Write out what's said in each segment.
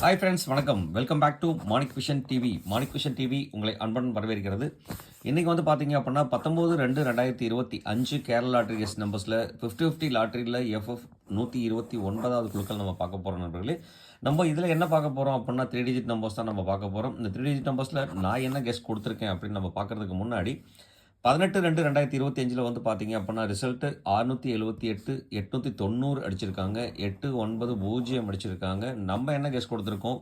Hi friends வணக்கம். Welcome back to Manik vision TV Manik vision TV உங்களை அன்புடன் வரவேற்கிறது. இன்றைக்கி வந்து பார்த்தீங்க அப்படின்னா பத்தொம்போது ரெண்டு ரெண்டாயிரத்தி இருபத்தி அஞ்சு கேரளா லாட்ரி எஸ் நம்பர்ஸில் ஃபிஃப்டி ஃபிஃப்டி லாட்ரியில் எஃப்எஃப் நூற்றி இருபத்தி ஒன்பதாவது குழுக்கள் நம்ம பார்க்க போகிறோம் நண்பர்களே. நம்ம இதில் என்ன பார்க்க போகிறோம் அப்படின்னா த்ரீ டிஜிட் நம்பர்ஸ் தான் நம்ம பார்க்க போகிறோம் இந்த த்ரீ டிஜிட் நம்பர்ஸில் நான் என்ன கெஸ்ட் கொடுத்துருக்கேன் அப்படின்னு நம்ம பார்க்குறதுக்கு முன்னாடி பதினெட்டு ரெண்டு ரெண்டாயிரத்தி இருபத்தி அஞ்சில் வந்து பார்த்தீங்க அப்படின்னா ரிசல்ட்டு அறுநூற்றி எழுபத்தி எட்டு எட்நூற்றி தொண்ணூறு அடிச்சிருக்காங்க. எட்டு ஒன்பது பூஜ்ஜியம் அடிச்சிருக்காங்க. நம்ம என்ன கெஸ் கொடுத்துருக்கோம்?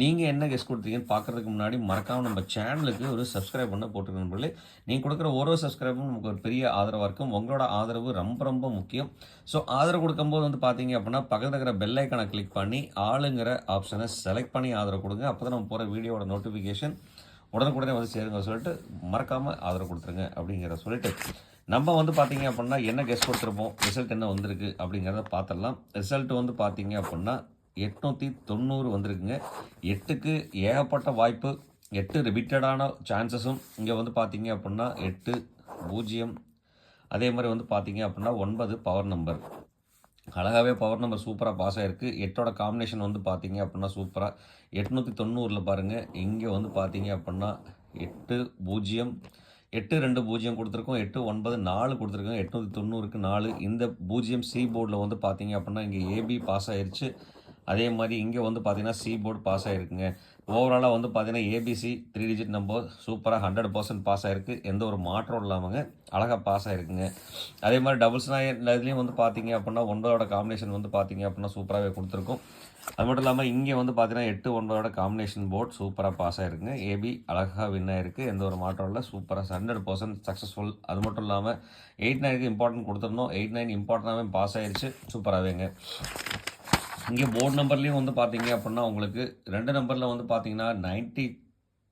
நீங்கள் என்ன கெஸ் கொடுத்தீங்கன்னு பார்க்குறதுக்கு முன்னாடி மறக்காமல் நம்ம சேனலுக்கு ஒரு சப்ஸ்கிரைப் பண்ண போட்டுருக்க நண்பர்களே. நீங்கள் கொடுக்குற ஒரு சப்ஸ்கிரைபும் நமக்கு ஒரு பெரிய ஆதரவாக இருக்கும். உங்களோட ஆதரவு ரொம்ப ரொம்ப முக்கியம். ஸோ ஆதரவு கொடுக்கும்போது வந்து பார்த்தீங்க அப்படின்னா பக்கத்தில் இருக்கிற பெல் ஐக்கானை கிளிக் பண்ணி ஆளுங்கிற ஆப்ஷனை செலக்ட் பண்ணி ஆதரவு கொடுங்க. அப்போ தான் நம்ம போகிற வீடியோட நோட்டிஃபிகேஷன் உடனுக்குடனே வந்து சேருங்க சொல்லிட்டு மறக்காமல் ஆதரவு கொடுத்துருங்க அப்படிங்கிற சொல்லிட்டு நம்ம வந்து பார்த்தீங்க அப்படின்னா என்ன கெஸ்ட் கொடுத்துருப்போம்? ரிசல்ட் என்ன வந்திருக்கு? அப்படிங்கிறத பார்த்துடலாம் ரிசல்ட் வந்து பார்த்தீங்க அப்படின்னா எட்நூற்றி தொண்ணூறு வந்திருக்குங்க. எட்டுக்கு ஏகப்பட்ட வாய்ப்பு எட்டு ரிபீட்டடான சான்சஸும் இங்கே வந்து பார்த்தீங்க அப்படின்னா எட்டு பூஜ்ஜியம். அதே மாதிரி வந்து பார்த்தீங்க அப்படின்னா ஒன்பது பவர் நம்பர் அழகாகவே பவர் நம்பர் சூப்பராக பாஸ் ஆகிருக்கு எட்டோட காம்பினேஷன் வந்து பார்த்தீங்க அப்படின்னா சூப்பராக எட்நூற்றி தொண்ணூறில் பாருங்கள் இங்கே வந்து பார்த்தீங்க அப்படின்னா எட்டு பூஜ்ஜியம் எட்டு ரெண்டு பூஜ்ஜியம் கொடுத்துருக்கோம் எட்டு ஒன்பது நாலு கொடுத்துருக்கோம் எட்நூற்றி தொண்ணூறுக்கு நாலு. இந்த பூஜ்ஜியம் சி போர்டில் வந்து பார்த்தீங்க அப்படின்னா இங்கே ஏபி பாஸ் ஆயிடுச்சு அதே மாதிரி இங்கே வந்து பார்த்தீங்கன்னா சி போர்டு பாஸ் ஆகிருக்குங்க ஓவராலாக வந்து பார்த்தீங்கன்னா ஏபிசி த்ரீ டிஜிட் நம்பர் சூப்பராக ஹண்ட்ரட் பர்சன்ட் பாஸ் ஆகிருக்கு எந்த ஒரு மாற்றம் இல்லாமங்க அழகாக பாஸ் ஆகிருக்குங்க அதே மாதிரி டபுள்ஸ் இதுலேயும் வந்து பார்த்தீங்க அப்படின்னா ஒன்பதோட காம்பினேஷன் வந்து பார்த்தீங்க அப்படின்னா சூப்பராகவே கொடுத்துருக்கோம். அது மட்டும் இல்லாமல் இங்கே வந்து பார்த்தீங்கன்னா எட்டு ஒன்பதோட காம்பினேஷன் போர்ட் சூப்பராக பாஸ் ஆகிருக்குங்க ஏபி அழகாக வின் ஆயிருக்கு. எந்த ஒரு மாற்றம் இல்லை. சூப்பராக ஹண்ட்ரட் பர்சன்ட் சக்ஸஸ்ஃபுல் அது மட்டும் இல்லாமல் எயிட் நைனுக்கு இம்பார்ட்டன்ட் கொடுத்துருந்தோம். எயிட் நைன் இம்பார்ட்டண்டாகவே பாஸ் ஆயிடுச்சு சூப்பராகவேங்க இங்கே போர்டு நம்பர்லேயும் வந்து பார்த்தீங்க அப்படின்னா உங்களுக்கு ரெண்டு நம்பரில் வந்து பார்த்தீங்கன்னா ninety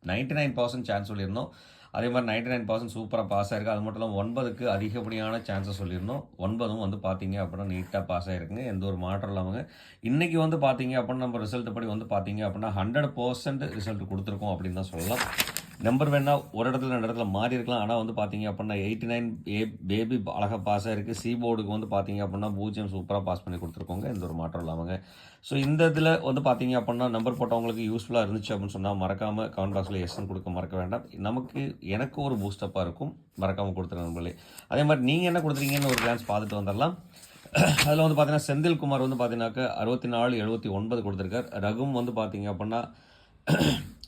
ninety nine percent chance சொல்லியிருந்தோம் அதே மாதிரி நைன்ட்டி நைன் பர்சன்ட் சூப்பராக பாஸ் ஆயிருக்கு. அது மட்டும் இல்லாமல் ஒன்பதுக்கு அதிகப்படியான சான்சஸ் சொல்லியிருந்தோம் ஒன்பதும் வந்து பார்த்தீங்க அப்படின்னா நீட்டாக பாஸ் ஆயிருக்குங்க. எந்த ஒரு மாற்றம் இல்லாமல் இன்றைக்கி வந்து பார்த்தீங்க அப்படின்னா நம்ம ரிசல்ட் படி வந்து பார்த்தீங்க அப்படின்னா ஹண்ட்ரட் பர்சன்ட் ரிசல்ட் கொடுத்துருக்கோம் அப்படின்னு தான் சொல்லலாம். நம்பர் வேணால் ஒரு இடத்துல ரெண்டு இடத்துல மாறி இருக்கலாம். ஆனால் வந்து பார்த்தீங்க அப்படின்னா எயிட்டி நைன் ஏ பேபி அழகாக பாஸாக இருக்குது சி போர்டுக்கு வந்து பார்த்தீங்க அப்படின்னா பூஜ்ஜியம் சூப்பராக பாஸ் பண்ணி கொடுத்துருக்கோங்க. எந்த ஒரு மாற்றம் இல்லாமல் ஸோ இந்த இதில் வந்து பார்த்தீங்க அப்படின்னா நம்பர் போட்டவங்களுக்கு யூஸ்ஃபுல்லாக இருந்துச்சு அப்படின்னு சொன்னால் மறக்காமல் கமெண்ட் பாக்ஸில் எஸ்என் கொடுக்க மறக்க வேண்டாம். நமக்கு எனக்கு ஒரு பூஸ்டப்பாக இருக்கும். மறக்காமல் கொடுத்துருங்க நண்பர்களே. அதே மாதிரி நீங்கள் என்ன கொடுத்துருங்கன்னு ஒரு கிளான்ஸ் பார்த்துட்டு வந்துடலாம். அதில் வந்து பார்த்தீங்கன்னா செந்தில்குமார் வந்து பார்த்தீங்கன்னாக்க அறுபத்தி நாலு எழுபத்தி ஒன்பது கொடுத்துருக்கார். ரகும் வந்து பார்த்தீங்க அப்படின்னா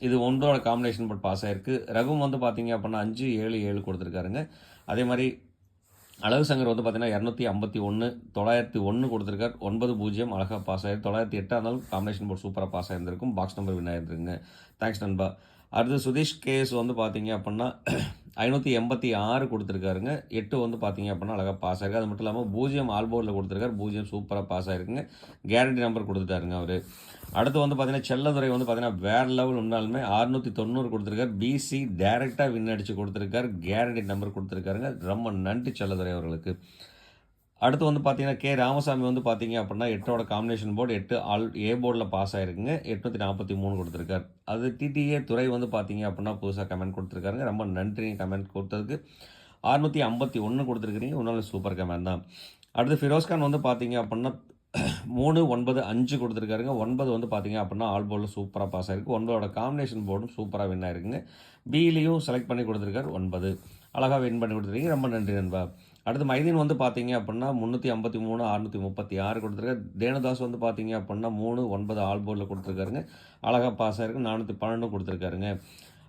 இது ஒன்றோட காம்பினேஷன் பட் பாஸ் ஆகிருக்கு ரகும் வந்து பார்த்தீங்க அப்படின்னா அஞ்சு ஏழு ஏழு கொடுத்துருக்காருங்க. அதே மாதிரி அழகு சங்கர் வந்து பார்த்தீங்கன்னா இரநூத்தி ஐம்பத்தி ஒன்று தொள்ளாயிரத்தி ஒன்று கொடுத்துருக்கார். ஒன்பது பூஜ்ஜியம் அழகாக பாஸ் ஆகிருக்கு தொள்ளாயிரத்தி எட்டாக இருந்தாலும் காம்பினேஷன் போர்ட் சூப்பராக பாஸ் ஆயிருந்திருக்கும். பாக்ஸ் நம்பர் வின் ஆகிருந்துருங்க தேங்க்ஸ் நண்பா. அடுத்து சுதீஷ் கேஸ் வந்து பார்த்தீங்க அப்படின்னா ஐநூற்றி எண்பத்தி ஆறு கொடுத்துருக்காருங்க. எட்டு வந்து பார்த்தீங்க அப்படின்னா அழகாக பாஸ் ஆயிருக்கு. அது மட்டும் இல்லாமல் பூஜ்ஜியம் ஆல்போர்டில் கொடுத்துருக்காரு. பூஜ்ஜியம் சூப்பராக பாஸ் ஆகிருக்குங்க கேரண்டி நம்பர் கொடுத்துட்டாருங்க அவர். அடுத்து வந்து பார்த்தீங்கன்னா செல்லதுரை வந்து பார்த்தீங்கன்னா வேறு லெவல் உண்டாலுமே அறுநூற்றி தொண்ணூறு கொடுத்துருக்காரு. பிசி டேரெக்டாக வின் அடித்து கொடுத்துருக்காரு. கேரண்டி நம்பர் கொடுத்துருக்காருங்க. ரொம்ப நன்றி செல்லதுரை அவர்களுக்கு. அடுத்து வந்து பார்த்தீங்கன்னா கே ராமசாமி வந்து பார்த்தீங்க அப்படின்னா எட்டோட காம்பினேஷன் போர்டு எட்டு ஆல் ஏ போர்டில் பாஸ் ஆயிருக்குங்க. எட்நூற்றி நாற்பத்தி மூணு கொடுத்துருக்காரு. அது டிடிஏ துறை வந்து பார்த்தீங்க அப்படின்னா புதுசாக கமெண்ட் கொடுத்துருக்காருங்க. ரொம்ப நன்றி கமெண்ட் கொடுத்ததுக்கு. அறுநூற்றி ஐம்பத்தி ஒன்று கொடுத்துருக்குறீங்க. இன்னொரு சூப்பர் கமெண்ட் தான். அடுத்து ஃபிரோஸ்கான் வந்து பார்த்தீங்க அப்படின்னா மூணு ஒன்பது அஞ்சு கொடுத்துருக்காருங்க. ஒன்பது வந்து பார்த்தீங்க அப்படின்னா ஆல் போர்டில் சூப்பராக பாஸ் ஆகிருக்கு ஒன்பதோட காம்பினேஷன் போர்டும் சூப்பராக வின் ஆயிருக்குங்க. பியிலையும் செலக்ட் பண்ணி கொடுத்துருக்காரு ஒன்பது. அழகாக வின் பண்ணி கொடுத்துருக்கீங்க. ரொம்ப நன்றி நண்பா. அடுத்து மைதீன் வந்து பார்த்தீங்க அப்படின்னா முந்நூற்றி ஐம்பத்தி மூணு அறுநூற்றி முப்பத்தி ஆறு கொடுத்துருக்காரு. தேனதாஸ் வந்து பார்த்தீங்க அப்படின்னா மூணு ஒன்பது ஆல் போர்டில் கொடுத்துருக்காருங்க. அழகாக பாஸ் ஆயிருக்கு. நானூற்றி பன்னெண்டு கொடுத்துருக்காருங்க.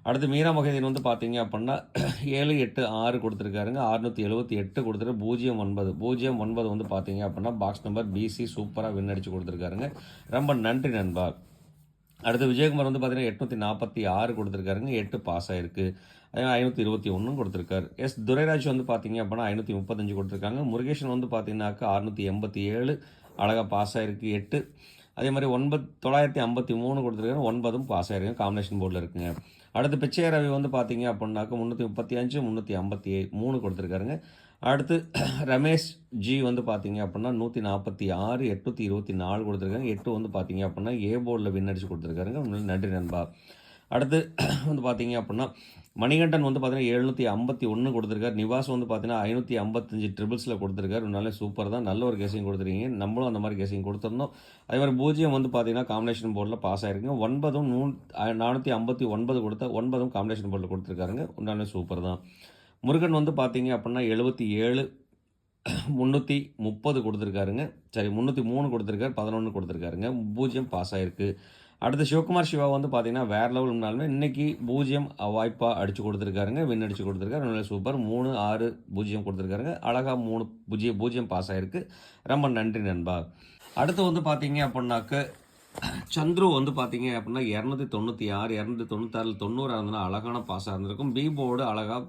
அடுத்து மீரா மொஹதீன் வந்து பார்த்தீங்க அப்படின்னா ஏழு எட்டு ஆறு கொடுத்துருக்காருங்க. அறுநூற்றி எழுபத்தி எட்டு கொடுத்துரு பூஜ்ஜியம் ஒன்பது. பூஜ்ஜியம் ஒன்பது வந்து பார்த்தீங்க அப்படின்னா பாக்ஸ் நம்பர் பிசி சூப்பராக வின் அடித்து கொடுத்துருக்காருங்க. ரொம்ப நன்றி நண்பா. அடுத்து விஜயகுமார் வந்து பார்த்தீங்கன்னா எட்நூற்றி நாற்பத்தி ஆறு கொடுத்துருக்காருங்க. எட்டு பாஸ் ஆயிருக்கு. அதே ஐநூற்றி இருபத்தி ஒன்றும் கொடுத்துருக்காரு. எஸ் துரைராஜ் வந்து பார்த்தீங்க அப்படின்னா ஐநூற்றி முப்பத்தஞ்சு கொடுத்துருக்காங்க. முருகேஷன் வந்து பார்த்தீங்கன்னாக்கா அறுநூற்றி எண்பத்தி ஏழு அழகாக பாஸ் ஆயிருக்கு. எட்டு. அதே மாதிரி ஒன்பது தொள்ளாயிரத்தி ஐம்பத்தி மூணு கொடுத்துருக்காங்க ஒன்பதும் பாஸ் ஆயிருக்கு காம்பினேஷன் போர்டில் இருக்குங்க. அடுத்து பிச்சை ரவி வந்து பார்த்தீங்க அப்படின்னாக்கா முந்நூற்றி முப்பத்தி அஞ்சு முந்நூற்றி ஐம்பத்தி மூணு கொடுத்துருக்காருங்க. அடுத்து ரமேஷ் ஜி வந்து பார்த்தீங்க அப்படின்னா நூற்றி நாற்பத்தி ஆறு எட்நூற்றி இருபத்தி நாலு கொடுத்துருக்காங்க. எட்டு வந்து பார்த்தீங்க அப்படின்னா ஏ போர்டில் வின் அடிச்சு கொடுத்துருக்காருங்க. நன்றி நண்பா. அடுத்து வந்து பார்த்தீங்க அப்படின்னா மணிகண்டன் வந்து பார்த்தீங்கன்னா எழுநூற்றி ஐம்பத்தி ஒன்று கொடுத்துருக்காரு. நிவாஸ் வந்து பார்த்தீங்கன்னா ஐநூற்றி ஐம்பத்தஞ்சு ட்ரிபிள்ஸில் கொடுத்துருக்காரு. உன்னாலே சூப்பர் தான். நல்ல ஒரு கேசிங் கொடுத்துருக்கீங்க. நம்மளும் அந்த மாதிரி கேசிங் கொடுத்துருந்தோம். அதே மாதிரி பூஜ்ஜியம் வந்து பார்த்தீங்கன்னா காம்பினேஷன் போர்டில் பாஸ் ஆயிருக்குங்க. ஒன்பதும் நூ நானூற்றி ஐம்பத்தி ஒன்பது கொடுத்த ஒன்பதும் காம்பினேஷன் போர்டில் கொடுத்துருக்காருங்க. உன்னாலே சூப்பர் தான். முருகன் வந்து பார்த்தீங்க அப்படின்னா எழுபத்தி ஏழு முந்நூற்றி முப்பது கொடுத்துருக்காருங்க. சரி முந்நூற்றி மூணு கொடுத்துருக்காரு. பதினொன்று கொடுத்துருக்காருங்க. பூஜ்ஜியம் பாஸ் ஆயிருக்கு. அடுத்து சிவகுமார் சிவா வந்து பார்த்தீங்கன்னா வேறு லெவல்னாலுமே இன்னைக்கு பூஜ்ஜியம் வாய்ப்பாக அடித்து கொடுத்துருக்காருங்க வின் அடித்து கொடுத்துருக்காரு. நல்ல சூப்பர் மூணு ஆறு பூஜ்ஜியம் கொடுத்துருக்காருங்க. அழகாக மூணு பூஜ்ஜியம் பூஜ்ஜியம் பாஸ் ஆகிருக்கு ரொம்ப நன்றி நண்பா. அடுத்து வந்து பார்த்தீங்க அப்படின்னாக்க சந்துரு வந்து பார்த்தீங்க அப்படின்னா இரநூத்தி தொண்ணூற்றி ஆறு இரநூத்தி தொண்ணூத்தாறில் தொண்ணூறாக இருந்ததுன்னா அழகான பாஸாக இருந்திருக்கும். பி போர்டு அழகாக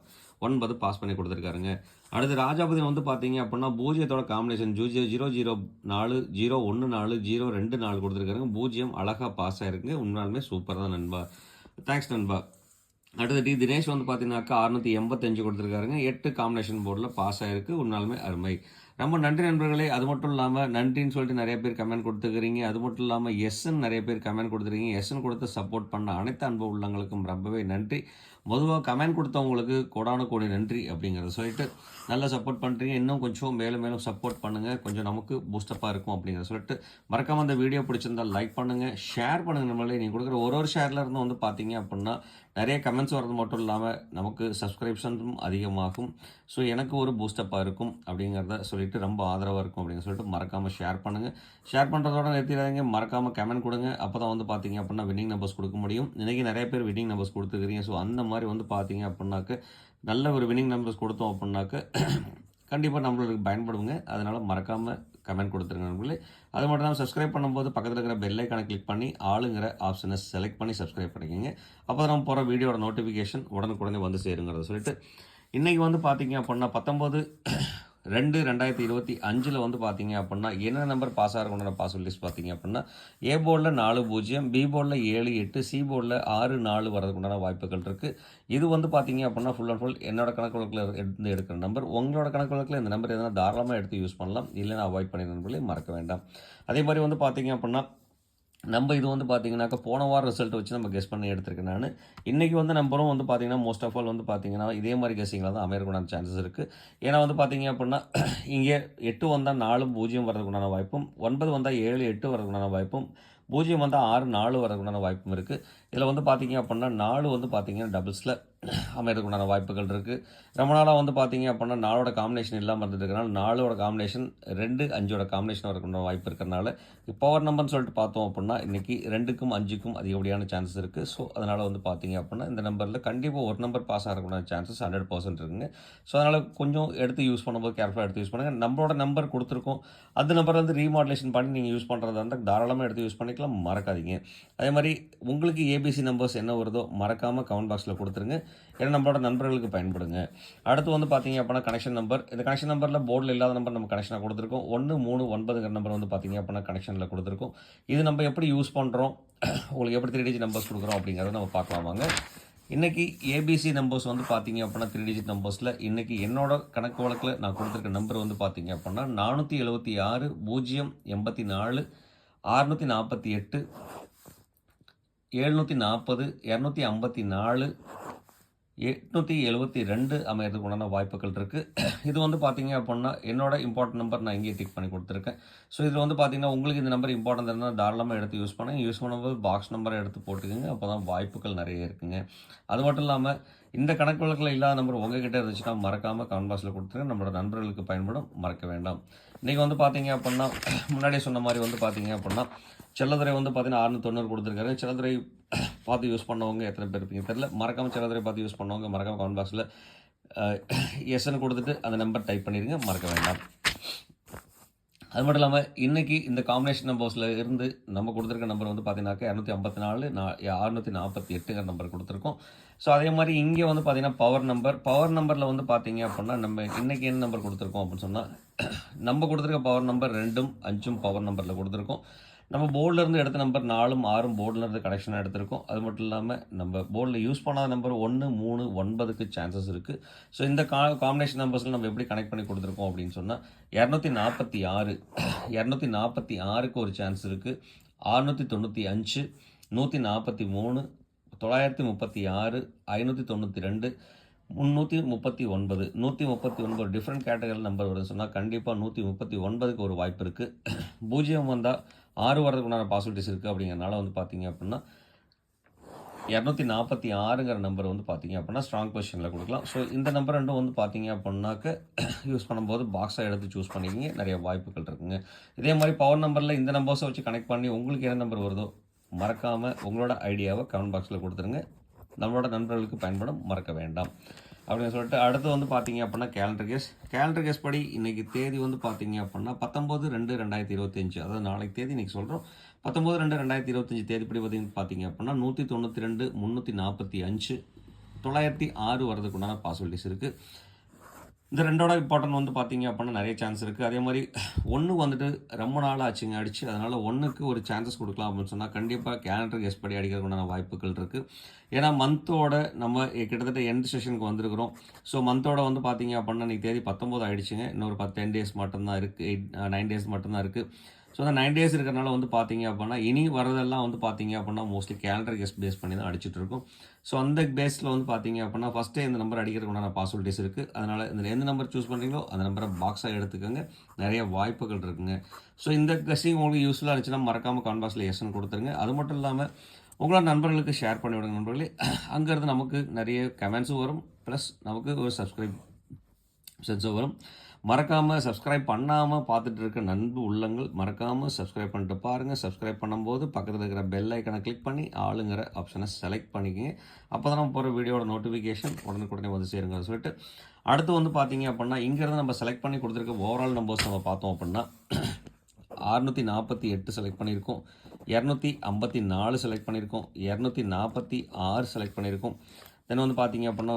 ஒன்பது பாஸ் பண்ணி கொடுத்துருக்காருங்க. அடுத்து ராஜாபதி வந்து பார்த்தீங்க அப்படின்னா பூஜ்ஜியத்தோட காம்பினேஷன் ஜூஜியோ ஜீரோ ஜீரோ நாலு ஜீரோ ஒன்று நாலு ஜீரோ ரெண்டு நாலு கொடுத்துருக்காருங்க. பூஜ்ஜியம் அழகாக பாஸ் ஆயிருக்குங்க. உண்மையாலுமே சூப்பர் தான் நண்பா. தேங்க்ஸ் நண்பா. அடுத்து டி தினேஷ் வந்து பார்த்தீங்கன்னாக்கா அறுநூற்றி எண்பத்தஞ்சு கொடுத்துருக்காருங்க. எட்டு காம்பினேஷன் போர்டில் பாஸ் ஆயிருக்கு. உண்மையாலுமே அருமை. ரொம்ப நன்றி நண்பர்களே அது மட்டும் இல்லாமல் நன்றின்னு சொல்லிட்டு நிறைய பேர் கமெண்ட் கொடுத்துக்கிறீங்க அது மட்டும் இல்லாமல் எஸ்ன்னு நிறைய பேர் கமெண்ட் கொடுத்துருக்கீங்க. எஸ்ன்னு கொடுத்து சப்போர்ட் பண்ண அனைத்து அன்பு உள்ளங்களுக்கும் ரொம்பவே நன்றி. பொதுவாக கமெண்ட் கொடுத்தவங்களுக்கு கோடான கோடி நன்றி அப்படிங்கிறத சொல்லிட்டு நல்லா சப்போர்ட் பண்ணுறீங்க இன்னும் கொஞ்சம் மேலும் மேலும் சப்போர்ட் பண்ணுங்கள் கொஞ்சம் நமக்கு பூஸ்டப்பாக இருக்கும் அப்படிங்கிறத சொல்லிட்டு மறக்காம அந்த வீடியோ பிடிச்சிருந்தா லைக் பண்ணுங்கள் ஷேர் பண்ணுங்கள் நம்மளே நீங்கள் கொடுக்குற ஒரு ஒரு ஷேரில் இருந்து வந்து பார்த்தீங்க அப்படின்னா நிறைய கமெண்ட்ஸ் வர்றது மட்டும் இல்லாமல் நமக்கு சப்ஸ்கிரிப்ஷன்ஸும் அதிகமாகும். ஸோ எனக்கு ஒரு பூஸ்டப்பாக இருக்கும் அப்படிங்கிறத சொல்லிட்டு ரொம்ப ஆதரவாக இருக்கும் அப்படின்னு சொல்லிட்டு மறக்காமல் ஷேர் பண்ணுங்கள் ஷேர் பண்ணுறதோட நிறுத்திடாதீங்க. மறக்காமல் கமெண்ட் கொடுங்க. அப்போ தான் வந்து பார்த்தீங்க அப்படின்னா வின்னிங் நம்பர்ஸ் கொடுக்க முடியும். இன்றைக்கி நிறைய பேர் வின்னிங் நம்பர்ஸ் கொடுத்துருக்கிறீங்க ஸோ அந்த மாதிரி வந்து பார்த்தீங்க அப்படின்னாக்க நல்ல ஒரு வின்னிங் நம்பர்ஸ் கொடுத்தோம் அப்படின்னாக்க கண்டிப்பாக நம்மளுக்கு பயன்படுங்க. அதனால் மறக்காமல் கமெண்ட் கொடுத்துருங்க நண்பர்களே. அது மட்டும் இல்லாமல் சப்ஸ்கிரைப் பண்ணும்போது பக்கத்தில் இருக்கிற பெல் ஐக்கானை கிளிக் பண்ணி ஆளுங்கிற ஆப்ஷனை செலக்ட் பண்ணி சப்ஸ்கிரைப் பண்ணிக்கோங்க. அப்போ தான் நம்ம போகிற வீடியோட நோட்டிஃபிகேஷன் உடனுக்குடனே வந்து சேருங்கிறத சொல்லிட்டு இன்றைக்கி வந்து பார்த்தீங்க அப்படின்னா பத்தொம்போது ரெண்டு ரெண்டாயிரத்தி இருபத்தி அஞ்சில் வந்து பார்த்தீங்க அப்படின்னா என்ன நம்பர் பாஸ் ஆகிறவங்களோட பாஸ் லிஸ்ட் பார்த்தீங்க அப்படின்னா ஏ போர்டில் நாலு பூஜ்ஜியம் பி போர்டில் ஏழு எட்டு சி போர்டில் ஆறு நாலு வரதுக்குண்டான வாய்ப்புகள் இருக்குது இது வந்து பார்த்தீங்க அப்படின்னா ஃபுல் அண்ட் ஃபுல் என்னோட கணக்கு வழக்கில் இருந்து எடுக்கிற நம்பர் உங்களோட கணக்கு வழக்கில் இந்த நம்பர் எதனா தாராளமாக எடுத்து யூஸ் பண்ணலாம். இல்லைன்னா அவாய்ட் பண்ணி நண்பர்களே மறக்க வேண்டாம். அதே மாதிரி வந்து பார்த்தீங்க அப்படின்னா நம்ம இது வந்து பார்த்தீங்கன்னாக்கா போன வாரம் ரிசல்ட் வச்சு நம்ம கெஸ் பண்ணி எடுத்திருக்கேன் நான். இன்றைக்கி வந்து நம்பரும் வந்து பார்த்திங்கன்னா மோஸ்ட் ஆஃப் ஆல் வந்து பார்த்திங்கன்னா இதே மாதிரி கெஸ்ஸிங்கில் தான் அமையக்கூடாத சான்சஸ் இருக்குது ஏன்னா வந்து பார்த்தீங்க அப்படின்னா இங்கே எட்டு வந்தால் நாலு பூஜ்ஜியம் வரதுக்குண்டான வாய்ப்பும் ஒன்பது வந்தால் ஏழு எட்டு வரதுக்குண்டான வாய்ப்பும் பூஜ்ஜியம் வந்தால் ஆறு நாலு வரதுக்குண்டான வாய்ப்பும் இருக்குது இதில் வந்து பார்த்தீங்க அப்படின்னா நாலு வந்து பார்த்தீங்கன்னா டபுள்ஸில் அமையறதுக்குண்டான வாய்ப்புகள் இருக்குது ரொம்ப நாளாக வந்து பார்த்தீங்க அப்படின்னா நாலோட காம்பினேஷன் இல்லாமல் இருந்துருக்கனால நாலோட காம்பினேஷன் ரெண்டு அஞ்சோட காம்பினேஷன் வரக்கூடிய வாய்ப்பு இருக்கிறனால பவர் நம்பர்னு சொல்லிட்டு பார்த்தோம் அப்படின்னா இன்றைக்கி ரெண்டுக்கும் அஞ்சுக்கும் அதிகப்படியான சான்சஸ் இருக்குது ஸோ அதனால் வந்து பார்த்தீங்க அப்படின்னா இந்த நம்பரில் கண்டிப்பாக ஒரு நம்பர் பாஸ் ஆகக்கூடிய சான்சஸ் ஹண்ட்ரட் பர்சன்ட் இருக்குங்க. ஸோ அதனால் கொஞ்சம் எடுத்து யூஸ் பண்ணும்போது கேர்ஃபுல்லாக எடுத்து யூஸ் பண்ணுங்கள் நம்மளோட நம்பர் கொடுத்துருக்கோம். அந்த நம்பர் வந்து ரீமாடலேஷன் பண்ணி நீங்கள் யூஸ் பண்ணுறதா இருந்தால் தாராளமாக எடுத்து யூஸ் பண்ணிக்கலாம். மறக்காதீங்க. அதே மாதிரி உங்களுக்கு ஏ ஏபிசி நம்பர்ஸ் என்ன வருதோ மறக்காமல் கமெண்ட் பாக்ஸில் கொடுத்துருங்க. ஏன்னா நம்மளோட நண்பர்களுக்கு பயன்படுங்க. அடுத்து வந்து பார்த்தீங்க அப்படின்னா கனெக்ஷன் நம்பர் இந்த கனெக்ஷன் நம்பரில் போர்டில் இல்லாத நம்பர் நம்ம கனெக்ஷனாக கொடுத்துருக்கோம். ஒன்று மூணு ஒன்பதுங்கிற நம்பர் வந்து பார்த்தீங்க அப்படின்னா கனெக்ஷனில் கொடுத்துருக்கோம். இது நம்ம எப்படி யூஸ் பண்ணுறோம் உங்களுக்கு எப்படி த்ரீ டிஜிட் நம்பர்ஸ் கொடுக்குறோம் அப்படிங்கிறத நம்ம பார்க்கலாம் வாங்க. இன்றைக்கி ஏபிசி நம்பர்ஸ் வந்து பார்த்தீங்க அப்படின்னா த்ரீ டிஜிட் நம்பர்ஸில் இன்றைக்கி என்னோட கணக்கு வழக்கில் நான் கொடுத்துருக்க நம்பர் வந்து பார்த்தீங்க அப்படின்னா நானூற்றி எழுபத்தி ஆறு பூஜ்ஜியம் எண்பத்தி நாலு அறுநூற்றி நாற்பத்தி எட்டு எழுநூற்றி நாற்பது இரநூத்தி ஐம்பத்தி நாலு எட்நூற்றி எழுபத்தி ரெண்டு அமையிறதுக்கு உண்டான வாய்ப்புகள் இருக்குது இது வந்து பார்த்தீங்க அப்படின்னா என்னோட இம்பார்ட்டன்ட் நம்பர் நான் இங்கேயே டிக் பண்ணி கொடுத்துருக்கேன். ஸோ இதில் வந்து பார்த்தீங்கன்னா உங்களுக்கு இந்த நம்பர் இம்பார்ட்டன்ட் இருந்தால் தாராளமாக எடுத்து யூஸ் பண்ணுங்கள் யூஸ் பண்ணும்போது பாக்ஸ் நம்பரை எடுத்து போட்டுக்கோங்க அப்போ தான் வாய்ப்புகள் நிறைய இருக்குங்க. அது மட்டும் இல்லாமல் இந்த கணக்கு வழக்கில் இல்லாத நம்பர் உங்ககிட்ட இருந்துச்சுன்னா மறக்காமல் கமெண்ட் பாக்ஸில் கொடுத்துருங்க. நம்மளோட நண்பர்களுக்கு பயன்படும் மறக்க வேண்டாம். இன்றைக்கி வந்து பார்த்தீங்க அப்படின்னா முன்னாடியே சொன்ன மாதிரி வந்து பார்த்தீங்க அப்படின்னா செல்லதுரை வந்து பார்த்தீங்கன்னா ஆறுநூத்தி தொண்ணூறு கொடுத்துருக்காரு. செல்லதுரை பார்த்து யூஸ் பண்ணவங்க எத்தனை பேர் இருப்பீங்க தெரியல. மறக்காமல் செல்லதுரை பார்த்து யூஸ் பண்ணவங்க மறக்காம கமெண்ட் பாக்ஸில் எஸ்ன்னு கொடுத்துட்டு அந்த நம்பர் டைப் பண்ணிடுங்க மறக்க வேண்டாம். அது மட்டும் இல்லாமல் இன்றைக்கி இந்த காம்பினேஷன் நம்பர்ஸில் இருந்து நம்ம கொடுத்துருக்க நம்பர் வந்து பார்த்தீங்கன்னாக்கா இரநூத்தி ஐம்பத்தி நாலு நான் அறுநூற்றி நாற்பத்தி எட்டுங்கிற நம்பர் கொடுத்துருக்கோம். ஸோ அதே மாதிரி இங்கே வந்து பார்த்தீங்கன்னா பவர் நம்பர் பவர் நம்பரில் வந்து பார்த்தீங்க அப்படின்னா நம்ம இன்றைக்கி என்ன நம்பர் கொடுத்துருக்கோம் அப்படின்னு சொன்னால் நம்ம கொடுத்துருக்க பவர் நம்பர் ரெண்டும் அஞ்சும் பவர் நம்பரில் கொடுத்துருக்கோம். நம்ம போர்டில் இருந்து எடுத்த நம்பர் நாலும் ஆறும் போர்டில் இருந்து கனெக்ஷன் எடுத்திருக்கோம். அது மட்டும் இல்லாமல் நம்ம போர்டில் யூஸ் பண்ணாத நம்பர் ஒன்று மூணு ஒன்பதுக்கு சான்சஸ் இருக்குது ஸோ இந்த கா காம்பினேஷன் நம்பர்ஸில் நம்ம எப்படி கனெக்ட் பண்ணி கொடுத்துருக்கோம் அப்படின்னு சொன்னால் இரநூத்தி நாற்பத்தி ஆறு இரநூத்தி நாற்பத்தி ஆறுக்கு ஒரு சான்ஸ் இருக்குது அறுநூற்றி தொண்ணூற்றி அஞ்சு நூற்றி நாற்பத்தி மூணு தொள்ளாயிரத்தி முப்பத்தி ஆறு ஐநூற்றி தொண்ணூற்றி ரெண்டு முந்நூற்றி முப்பத்தி ஒன்பது நூற்றி முப்பத்தி ஒன்பது டிஃப்ரெண்ட் கேட்டகரி நம்பர் வருதுன்னு சொன்னால் கண்டிப்பாக நூற்றி முப்பத்தி ஒன்பதுக்கு ஒரு வாய்ப்பு இருக்குது பூஜ்ஜியம் வந்தால் ஆறு வரதுக்கு உண்டான பாசிபிலிட்டிஸ் இருக்குது அப்படிங்கிறனால வந்து பார்த்தீங்க அப்படின்னா இரநூத்தி நாற்பத்தி ஆறுங்கிற நம்பர் வந்து பார்த்தீங்க அப்படின்னா ஸ்ட்ராங் பொசிஷனில் கொடுக்கலாம். ஸோ இந்த நம்பர் ரெண்டும் வந்து பார்த்தீங்க அப்படின்னாக்க யூஸ் பண்ணும்போது பாக்ஸாக எடுத்து சூஸ் பண்ணிக்கிங்க. நிறைய வாய்ப்புகள் இருக்குங்க. இதே மாதிரி பவர் நம்பரில் இந்த நம்பர்ஸை வச்சு கனெக்ட் பண்ணி உங்களுக்கு என்ன நம்பர் வருதோ மறக்காமல் உங்களோட ஐடியாவை கமெண்ட் பாக்ஸில் கொடுத்துருங்க. நம்மளோட நண்பர்களுக்கு பயன்படும் மறக்க வேண்டாம். அப்படின்னு சொல்லிட்டு அடுத்து வந்து பார்த்தீங்க அப்படின்னா கேலண்டர் கேஸ் கேலண்டர் கேஸ் படி இன்றைக்கி தேதி வந்து பார்த்தீங்க அப்படின்னா பத்தொம்போது ரெண்டு ரெண்டாயிரத்தி இருபத்தஞ்சு. அதாவது நாளைக்கு தேதி இன்றைக்கி சொல்கிறோம் பத்தொம்போது ரெண்டு ரெண்டாயிரத்தி இருபத்தஞ்சு தேதிப்படி பார்த்தீங்க பார்த்தீங்க அப்படின்னா நூற்றி தொண்ணூற்றி ரெண்டு முந்நூற்றி நாற்பத்தி அஞ்சு தொள்ளாயிரத்தி ஆறு வரதுக்கு உண்டான பாசிபிலிட்டிஸ் இருக்குது இந்த ரெண்டோட இம்பார்ட்டன் வந்து பார்த்தீங்க அப்படின்னா நிறைய சான்ஸ் இருக்குது அதே மாதிரி ஒன்று வந்துட்டு ரொம்ப நாள் ஆச்சுங்க அடிச்சு. அதனால் ஒன்றுக்கு ஒரு சான்சஸ் கொடுக்கலாம் அப்படின்னு சொன்னால் கண்டிப்பாக கேலண்டர் எஸ் படி அடிக்கிறதுக்கு வாய்ப்புகள் இருக்குது ஏன்னா மந்தோட நம்ம கிட்டத்தட்ட எண்ட் செஷனுக்கு வந்திருக்கிறோம். ஸோ மந்தோட வந்து பார்த்தீங்க அப்படின்னா இன்றைக்கி தேதி பத்தொம்போது ஆகிடுச்சுங்க இன்னொரு பத்து டென் டேஸ் மட்டும்தான் இருக்குது எயிட் நைன் டேஸ் மட்டும்தான் இருக்குது ஸோ அந்த நைன் டேஸ் இருக்கிறனால வந்து பார்த்தீங்க அப்படின்னா இனி வரதெல்லாம் வந்து பார்த்தீங்க அப்படின்னா மோஸ்ட்லி கேலண்டர் கெஸ்ட் பேஸ் பண்ணி தான் அடிச்சுட்டு இருக்கும். ஸோ அந்த பேஸில் வந்து பார்த்தீங்க அப்படின்னா ஃபஸ்ட்டே இந்த நம்பர் அடிக்கிறதுக்குண்டான பாசிபிலிட்டிஸ் இருக்குது அதனால் இந்த எந்த நம்பர் சூஸ் பண்ணுறீங்களோ அந்த நம்பரை பாக்ஸாக எடுத்துக்கோங்க. நிறைய வாய்ப்புகள் இருக்குங்க. ஸோ இந்த கெஸ்டிங் உங்களுக்கு யூஸ்ஃபுல்லாக இருந்துச்சுன்னா மறக்காமல் கான் பாக்ஸில் எஸ்ன்னு கொடுத்துருங்க. அது மட்டும் இல்லாமல் உங்களோட நண்பர்களுக்கு ஷேர் பண்ணி விடுங்க நண்பர்களே. அங்கேருந்து நமக்கு நிறைய கமெண்ட்ஸும் வரும். ப்ளஸ் நமக்கு ஒரு சப்ஸ்கிரைப் சென்ஸும் வரும். மறக்காமல் சப்ஸ்கிரைப் பண்ணாமல் பார்த்துட்டு இருக்க நண்பு உள்ளங்கள் மறக்காமல் சப்ஸ்கிரைப் பண்ணிட்டு பாருங்கள் சப்ஸ்கிரைப் பண்ணும்போது பக்கத்தில் இருக்கிற பெல் ஐக்கனை கிளிக் பண்ணி ஆளுங்கிற ஆப்ஷனை செலக்ட் பண்ணிக்கங்க. அப்போ தான் நம்ம போகிற வீடியோட நோட்டிஃபிகேஷன் உடனுக்குடனே வந்து சேருங்க சொல்லிட்டு. அடுத்து வந்து பார்த்தீங்க அப்படின்னா இங்கேருந்து நம்ம செலக்ட் பண்ணி கொடுத்துருக்க ஓவரால் நம்பர்ஸ் நம்ம பார்த்தோம் அப்படின்னா அறுநூற்றி நாற்பத்தி எட்டு செலக்ட் பண்ணியிருக்கோம். இரநூத்தி ஐம்பத்தி நாலு செலக்ட் பண்ணியிருக்கோம். இரநூத்தி நாற்பத்தி ஆறு செலக்ட் பண்ணியிருக்கோம். தென் வந்து பார்த்தீங்க அப்படின்னா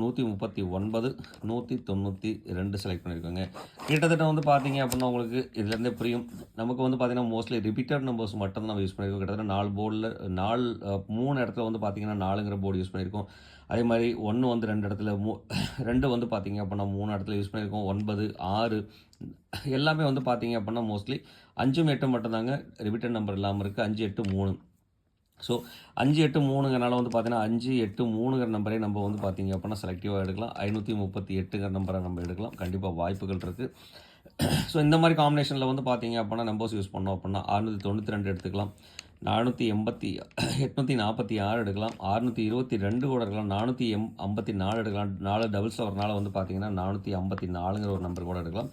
நூற்றி முப்பத்தி ஒன்பது நூற்றி தொண்ணூற்றி ரெண்டு செலக்ட் பண்ணியிருக்கோங்க கிட்டத்தட்ட வந்து பார்த்தீங்க அப்படின்னா உங்களுக்கு இதுலேருந்தே புரியும். நமக்கு வந்து பார்த்தீங்கன்னா மோஸ்ட்லி ரிப்பீட்டட் நம்பர்ஸ் மட்டும் தான் நம்ம யூஸ் பண்ணியிருக்கோம் கிட்டத்தட்ட நாலு போர்டில் நாலு மூணு இடத்துல வந்து பார்த்தீங்கன்னா நாலுங்கிற போர்டு யூஸ் பண்ணியிருக்கோம் அதே மாதிரி ஒன்று வந்து ரெண்டு இடத்துல மூ ரெண்டு வந்து பார்த்தீங்க அப்படின்னா மூணு இடத்துல யூஸ் பண்ணியிருக்கோம் ஒன்பது ஆறு எல்லாமே வந்து பார்த்தீங்க அப்படின்னா மோஸ்ட்லி அஞ்சும் எட்டும் மட்டும்தாங்க ரிப்பீட்டட் நம்பர் இல்லாமல் இருக்குது அஞ்சு எட்டு மூணு. ஸோ அஞ்சு எட்டு மூணுங்கிறனால வந்து பார்த்தீங்கன்னா அஞ்சு எட்டு மூணுங்கிற நம்பரே நம்ம வந்து பார்த்தீங்க அப்படின்னா செலக்டிவாக எடுக்கலாம். ஐநூற்றி முப்பத்தி எட்டுங்கிற நம்பரை நம்ம எடுக்கலாம். கண்டிப்பாக வாய்ப்புகள் இருக்குது ஸோ இந்த மாதிரி காம்பினேஷனில் வந்து பார்த்தீங்க அப்படின்னா நம்பர்ஸ் யூஸ் பண்ணோம் அப்படின்னா அறுநூற்றி தொண்ணூற்றி ரெண்டு எடுத்துக்கலாம். நானூற்றி எண்பத்தி எட்நூற்றி நாற்பத்தி ஆறு எடுக்கலாம். அறுநூற்றி இருபத்தி ரெண்டு கூட எடுக்கலாம். நானூற்றி எம் ஐம்பத்தி நாலு எடுக்கலாம். நாலு டபுள்ஸ் வரனால வந்து பார்த்தீங்கன்னா நானூற்றி ஐம்பத்தி நாலுங்கிற ஒரு நம்பர் கூட எடுக்கலாம்.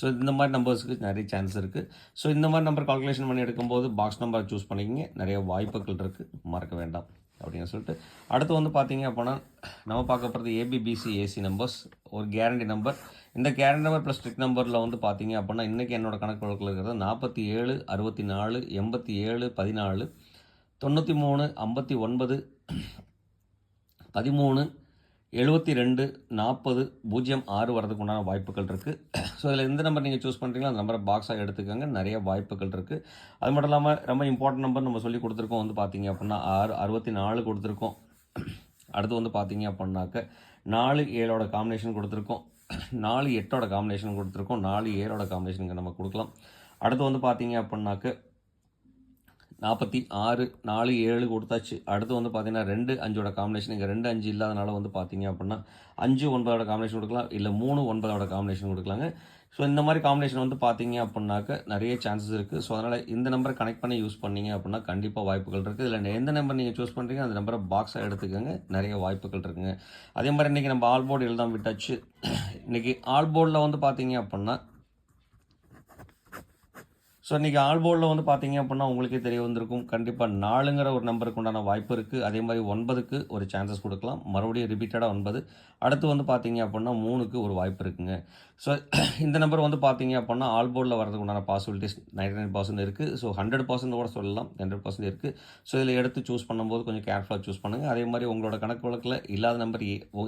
ஸோ இந்த மாதிரி நம்பர்ஸ்க்கு நிறைய சான்ஸ் இருக்குது ஸோ இந்த மாதிரி நம்பர் கால்குலேஷன் பண்ணி எடுக்கும்போது பாக்ஸ் நம்பர் சூஸ் பண்ணிக்கிங்க. நிறைய வாய்ப்புகள் இருக்குது மறக்க வேண்டாம் அப்படின்னு சொல்லிட்டு. அடுத்து வந்து பார்த்தீங்க அப்படின்னா நம்ம பார்க்க போகிறது ஏபிபிசி ஏசி நம்பர்ஸ் ஒரு கேரண்டி நம்பர் இந்த கேரண்டி நம்பர் ப்ளஸ் ஸ்ட்ரிக் நம்பரில் வந்து பார்த்தீங்க அப்படின்னா இன்றைக்கி என்னோடய கணக்கு வழக்கில் இருக்கிறது நாற்பத்தி ஏழு அறுபத்தி நாலு எண்பத்தி ஏழு பதினாலு தொண்ணூற்றி மூணு ஐம்பத்தி ஒன்பது பதிமூணு எழுபத்தி ரெண்டு நாற்பது பூஜ்ஜியம் ஆறு வரதுக்கு உண்டான வாய்ப்புகள் இருக்குது ஸோ இதில் எந்த நம்பர் நீங்கள் சூஸ் பண்ணுறீங்களோ அந்த நம்பரை பாக்ஸாக எடுத்துக்கோங்க. நிறைய வாய்ப்புகள் இருக்குது அது மட்டும் இல்லாமல் ரொம்ப இம்பார்ட்டன்ட் நம்பர் நம்ம சொல்லி கொடுத்துருக்கோம். வந்து பார்த்தீங்க அப்படின்னா ஆறு அறுபத்தி நாலு கொடுத்துருக்கோம். அடுத்து வந்து பார்த்தீங்க அப்படின்னாக்க நாலு ஏழோட காம்பினேஷன் கொடுத்துருக்கோம். நாலு எட்டோட காம்பினேஷன் கொடுத்துருக்கோம். நாலு ஏழோட காம்பினேஷனுக்கு நம்ம கொடுக்கலாம். அடுத்து வந்து பார்த்தீங்க அப்படின்னாக்க நாற்பத்தி ஆறு நாலு ஏழு கொடுத்தாச்சு. அடுத்து வந்து பார்த்தீங்கன்னா ரெண்டு அஞ்சோட காம்பினேஷன் இங்கே ரெண்டு அஞ்சு இல்லாதனால வந்து பார்த்தீங்க அப்படின்னா அஞ்சு ஒன்பதோட காம்பினேஷன் கொடுக்கலாம். இல்லை மூணு ஒன்பதோட காம்பினேஷன் கொடுக்கலாங்க. ஸோ இந்த மாதிரி காம்பினேஷன் வந்து பார்த்தீங்க அப்படின்னாக்க நிறைய சான்சஸ் இருக்குது ஸோ அதனால் இந்த நம்பரை கனெக்ட் பண்ணி யூஸ் பண்ணீங்க அப்படின்னா கண்டிப்பாக வாய்ப்புகள் இருக்குது இல்லை எந்த நம்பர் நீங்கள் சூஸ் பண்ணுறீங்க அந்த நம்பரை பாக்ஸாக எடுத்துக்கோங்க. நிறைய வாய்ப்புகள் இருக்குங்க. அதே மாதிரி இன்றைக்கி நம்ம ஆல் போர்டு எழுதாம விட்டாச்சு. இன்றைக்கி ஆல் போர்டில் வந்து பார்த்தீங்க அப்படின்னா ஸோ இன்றைக்கி ஆல் போர்டில் வந்து பார்த்தீங்க அப்படின்னா உங்களுக்கே தெரிய வந்திருக்கும். கண்டிப்பாக நாலுங்கிற ஒரு நம்பருக்கு உண்டான வாய்ப்பு இருக்குது அதே மாதிரி ஒன்பதுக்கு ஒரு சான்சஸ் கொடுக்கலாம். மறுபடியும் ரிப்பீட்டடாக ஒன்பது. அடுத்து வந்து பார்த்தீங்க அப்படின்னா மூணுக்கு ஒரு வாய்ப்பு இருக்குங்க. ஸோ இந்த நம்பர் வந்து பார்த்தீங்க அப்படின்னா ஆல் போர்டில் வரதுக்கு உண்டான பாசிபிலிட்டிஸ் நைன்டி நைன் பர்சன்ட் இருக்குது ஸோ ஹண்ட்ரட் பர்சன்ட் கூட சொல்லலாம். ஹண்ட்ரட் பர்சன்ட் இருக்குது ஸோ இதில் எடுத்து சூஸ் பண்ணும்போது கொஞ்சம் கேர்ஃபுல்லாக சூஸ் பண்ணுங்கள் அதே மாதிரி உங்களோட கணக்கு வழக்கில் இல்லாத நம்பர்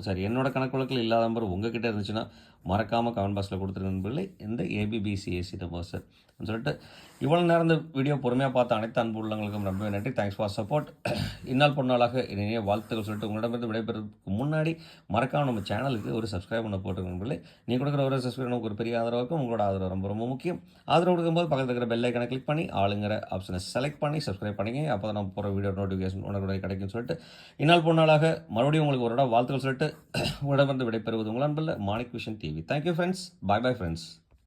சாரி என்னோட கணக்கு வழக்கில் இல்லாத நம்பர் உங்ககிட்ட இருந்துச்சுன்னா மறக்காமல் கமெண்ட் பாக்ஸில் கொடுத்துருங்க நண்பர்களே. இந்த ஏபிபிசிஎஸ்சி நம்பர் சார் சொல்லிட்டு இவ்வளோ நேரம் இந்த வீடியோ பொறுமையாக பார்த்த அனைத்து அன்பு உள்ளவங்களுக்கும் ரொம்ப நன்றி. தேங்க்ஸ் ஃபார் சப்போர்ட் இந்நாள் பொன்னாளாக இனிய வாழ்த்துக்கள் சொல்லிட்டு உங்களிடமிருந்து விடைபெறதுக்கு முன்னாடி மறக்காம நம்ம சேனலுக்கு ஒரு சப்ஸ்கிரைப் பண்ண போட்டுருக்கீங்களே நீ கொடுக்குற ஒரு சப்ஸ்கிரைப் நமக்கு ஒரு பெரிய ஆதரவாக்கும் உங்களோட ஆதரவு ரொம்ப ரொம்ப முக்கியம். ஆதரவு கொடுக்கும்போது பக்கத்தில் இருக்கிற பெல் ஐக்கனை கிளிக் பண்ணி ஆளுங்கிற ஆப்ஷனை செலக்ட் பண்ணி சப்ஸ்கிரைப் பண்ணிங்க அப்போ தான் நம்ம போகிற வீடியோ நோட்டிஃபிகேஷன் உடனே கிடைக்கும்னு சொல்லிட்டு இந்நாள் பொன்னாளாக மறுபடியும் உங்களுக்கு ஒரு வாழ்த்துக்கள் சொல்லிட்டு உங்களிடமிருந்து விடைபெறுவது உங்கள் அன்பில் Manik vision TV thank you friends bye bye friends